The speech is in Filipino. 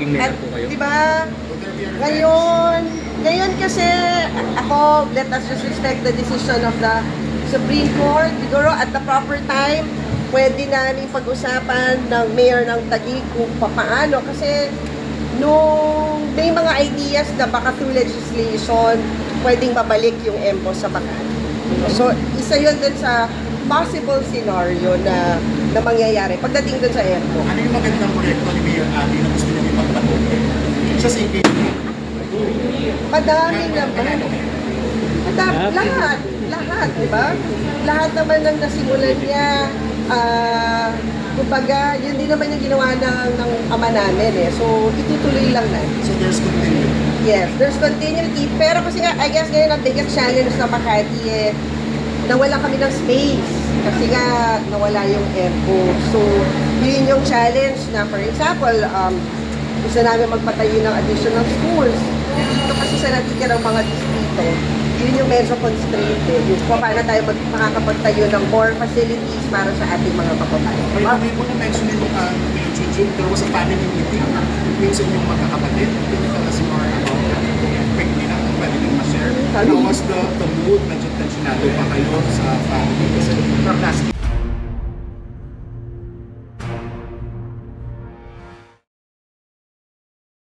maging mayor At, po kayo? di ba, ngayon, ngayon kasi ako, let us just respect the decision of the Supreme Court. Siguro at the proper time, pwede namin pag-usapan ng mayor ng Taguig kung papaano. Kasi nung may mga ideas na baka through legislation, pwedeng babalik yung EMPO sa bakan. So, isa yun dun sa possible scenario na na mangyayari pagdating dun sa EMPO. Ano yung magandang proyekto ni Mayor Abby na gusto niya sa PDP. Madami naman. Madami, lahat. Lahat, di ba? Lahat naman ng nasimulan niya, ah, kumbaga, yun din naman yung ginawa ng, ng ama namin eh. So, itutuloy lang na. So there's continuity. Yes, there's continuity. Pero kasi nga, I guess ngayon ang biggest challenge ng Makati eh, nawala kami ng space. Kasi nga, nawala yung EMPO. So, yun yung challenge na, for example, um, gusto namin magpatayo ng additional schools. Dito kasi sa natitirang mga distrito, yun yung medyo constraint eh. Yung kung paano tayo mag, makakapagtayo ng more facilities para sa ating mga kababayan. May may mo din yung uh, Mayor Jujun, there was a family meeting yung sa inyong magkakapatid. Can you tell us more about that? Quickly lang, kung pwede nang ma-share. How was the, the mood? Medyo tensionado pa kayo sa family? Kasi from last